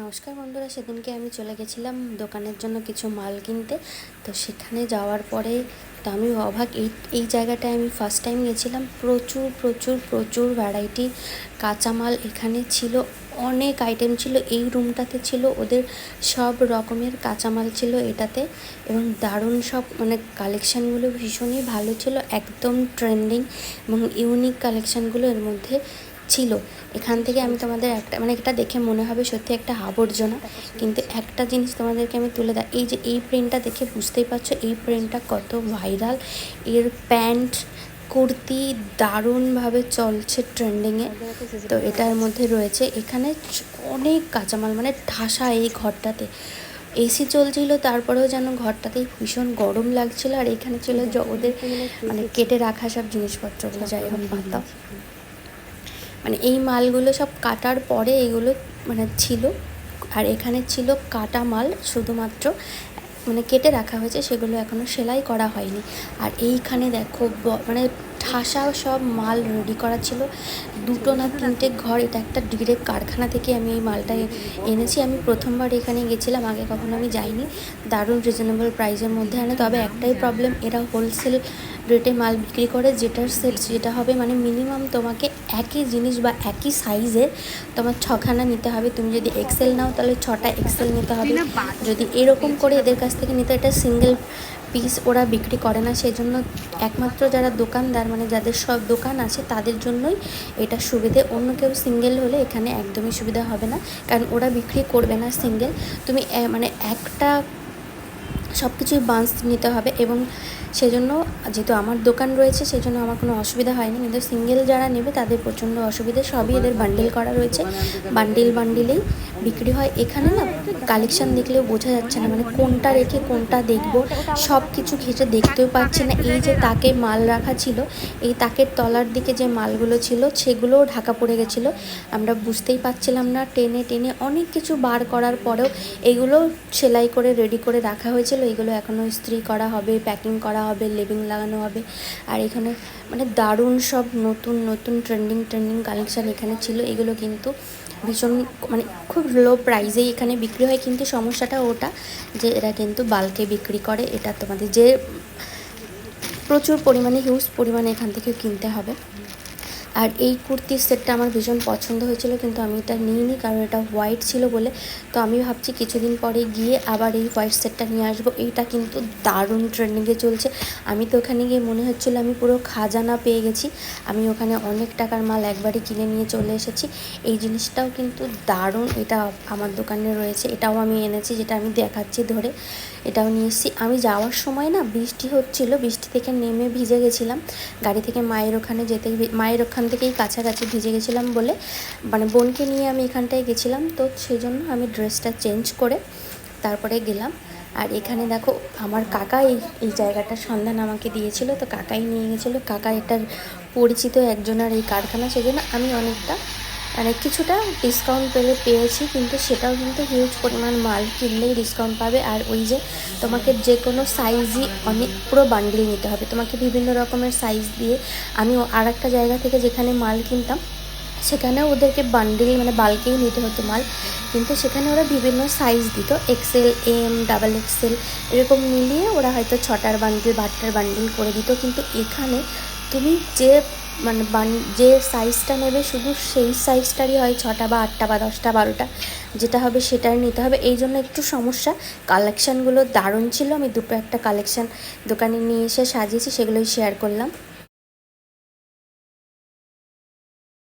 নমস্কার বন্ধুরা, সেদিনকে আমি চলে গেছিলাম দোকানের জন্য কিছু মাল কিনতে। তো সেখানে যাওয়ার পরে তো আমি অবাক, এই এই জায়গাটায় আমি ফার্স্ট টাইম গেছিলাম। প্রচুর প্রচুর প্রচুর ভ্যারাইটি কাঁচামাল এখানে ছিল। অনেক আইটেম ছিল। এই রুমটাতে ছিল ওদের সব রকমের কাঁচামাল ছিল এটাতে। এবং দারুণ সব মানে কালেকশানগুলো ভীষণই ভালো ছিল। একদম ট্রেন্ডিং এবং ইউনিক কালেকশানগুলো এর মধ্যে। ছিল। এখান থেকে আমি তোমাদের একটা মানে এটা দেখে মনে হবে সত্যি একটা আবর্জনা। কিন্তু একটা জিনিস তোমাদেরকে আমি তুলে দেয়, এই যে এই প্রিন্টটা দেখে বুঝতেই পারছ, এই প্রিন্টটা কত ভাইরাল। এর প্যান্ট, কুর্তি দারুণভাবে চলছে ট্রেন্ডিংয়ে তো এটার মধ্যে রয়েছে, এখানে অনেক কাঁচামাল মানে ঠাসা এই ঘরটাতে। এসি চলছিল, তারপরেও যেন ঘরটাতে ভীষণ গরম লাগছিল, আর এখানে ছিল ওদের মানে কেটে রাখা সব জিনিসপত্রগুলো, যাই হোক, পাতা। মানে এই মালগুলো সব কাটার পরে এগুলো মানে ছিল, আর এখানে ছিল কাটা মাল শুধুমাত্র মানে কেটে রাখা হয়েছে, সেগুলো এখনও সেলাই করা হয়নি। আর এইখানে দেখো মানে ঠাসা সব মাল রেডি করা ছিল। দুটো না তিনটে ঘর, এটা একটা ডিরেক্ট কারখানা থেকে আমি এই মালটা এনেছি। আমি প্রথমবার এখানে গেছিলাম, আগে কখনো আমি যাইনি। দারুণ রিজনেবল প্রাইসের মধ্যে আনে। তবে একটাই প্রবলেম এরা হোলসেল রেটে মাল বিক্রি করে, যেটার সেট যেটা হবে মানে মিনিমাম তোমাকে একই জিনিস বা একই সাইজের তোমার ছখানা নিতে হবে। তুমি যদি এক্সেল নাও তাহলে ছটা এক্সেল নিতে হবে। যদি এরকম করে এদের কাছ থেকে নিতে এটা সিঙ্গেল পিস ওরা বিক্রি করে না। সেই জন্য একমাত্র যারা দোকানদার মানে যাদের সব দোকান আছে, তাদের জন্যই এটা সুবিধে। অন্য কেউ সিঙ্গেল হলে এখানে একদমই সুবিধা হবে না। কারণ ওরা বিক্রি করবে না সিঙ্গেল তুমি মানে একটা সব কিছুই বান্স নিতে হবে এবং সেজন্য, যেহেতু আমার দোকান রয়েছে সেই জন্য আমার কোনো অসুবিধা হয়নি। কিন্তু সিঙ্গেল যারা নেবে, তাদের প্রচণ্ড অসুবিধে। সবই এদের বান্ডিল করা রয়েছে। বান্ডিল বান্ডিলেই বিক্রি হয়। এখানে না কালেকশান দেখলেও বোঝা যাচ্ছে না মানে কোনটা রেখে কোনটা দেখব। সব কিছু ঘেঁটে দেখতেও পাচ্ছি না। এই যে তাকে মাল রাখা ছিল, এই তাকের তলার দিকে যে মালগুলো ছিল, সেগুলোও ঢাকা পড়ে গেছিল। আমরা বুঝতেই পারছিলাম না। টেনে টেনে অনেক কিছু বার করার পরেও এগুলো সেলাই করে রেডি করে রাখা হয়েছিল। এগুলো এখনও ইস্ত্রি করা হবে প্যাকিং করা হবে লেবিং লাগানো হবে। আর এখানে মানে দারুণ সব নতুন নতুন ট্রেন্ডিং ট্রেন্ডিং কালেকশান এখানে ছিল। এগুলো কিন্তু ভীষণ মানে খুব লো প্রাইসেই এখানে বিক্রি হয়। কিন্তু সমস্যাটা ওটা যে এরা কিন্তু বালকে বিক্রি করে। এটা তোমাদের যে প্রচুর পরিমাণে হিউজ পরিমাণে এখান থেকে কিনতে হবে। আর এই কুর্তির সেটটা আমার ভীষণ পছন্দ হয়েছিল, কিন্তু আমি এটা নিইনি কারণ এটা হোয়াইট ছিল বলে। তো আমি ভাবছি কিছুদিন পরে গিয়ে আবার এই হোয়াইট সেটটা নিয়ে আসব। এইটা কিন্তু দারুণ ট্রেন্ডিংয়ে চলছে। আমি তো ওখানে গিয়ে মনে হচ্ছিল আমি পুরো খাজানা পেয়ে গেছি। আমি ওখানে অনেক টাকার মাল একবারই কিনে নিয়ে চলে এসেছি। এই জিনিসটাও কিন্তু দারুণ। এটা আমার দোকানে রয়েছে। এটাও আমি এনেছি, যেটা আমি দেখাচ্ছি ধরে। এটাও নিয়ে এসেছি। আমি যাওয়ার সময় না বৃষ্টি হচ্ছিল, বৃষ্টি থেকে নেমে ভিজে গেছিলাম। গাড়ি থেকে মায়ের ওখানে যেতেই, মায়ের ওখান থেকেই কাছাকাছি ভিজে গেছিলাম বলে মানে বোনকে নিয়ে আমি এখানটায় গেছিলাম, তো সেই জন্য আমি ড্রেসটা চেঞ্জ করে তারপরে গেলাম। আর এখানে দেখো, আমার কাকা এই এই জায়গাটার সন্ধান আমাকে দিয়েছিল, তো কাকাই নিয়ে গেছিল। কাকা এটার পরিচিত একজনের এই কারখানা সেজন্য আমি অনেকটা মানে কিছুটা ডিসকাউন্ট পেলে পেয়েছি, কিন্তু সেটাও কিন্তু হিউজ পরিমাণ মাল কিনলেই ডিসকাউন্ট পাবে। আর ওই যে তোমাকে যে কোনো সাইজই অনেক পুরো বান্ডিল নিতে হবে। তোমাকে বিভিন্ন রকমের সাইজ দিয়ে আমি আর একটা জায়গা থেকে যেখানে মাল কিনতাম, সেখানেও ওদেরকে বান্ডিল মানে বাল্কেই নিতে হতো মাল। কিন্তু সেখানে ওরা বিভিন্ন সাইজ দিত এক্সেল এম ডাবল এক্সেল এরকম মিলিয়ে ওরা হয়তো ছটার বান্ডিল বারটার বান্ডিল করে দিত। কিন্তু এখানে তুমি যে মানে বান, যে সাইজটা নেবে শুধু সেই সাইজটারই হয় ছটা বা আটটা বা দশটা, বারোটা, যেটা হবে সেটাই নিতে হবে। এই জন্য একটু সমস্যা কালেকশানগুলো দারুণ ছিল। আমি দুটো একটা কালেকশান দোকানে নিয়ে এসে সাজিয়েছি, সেগুলোই শেয়ার করলাম।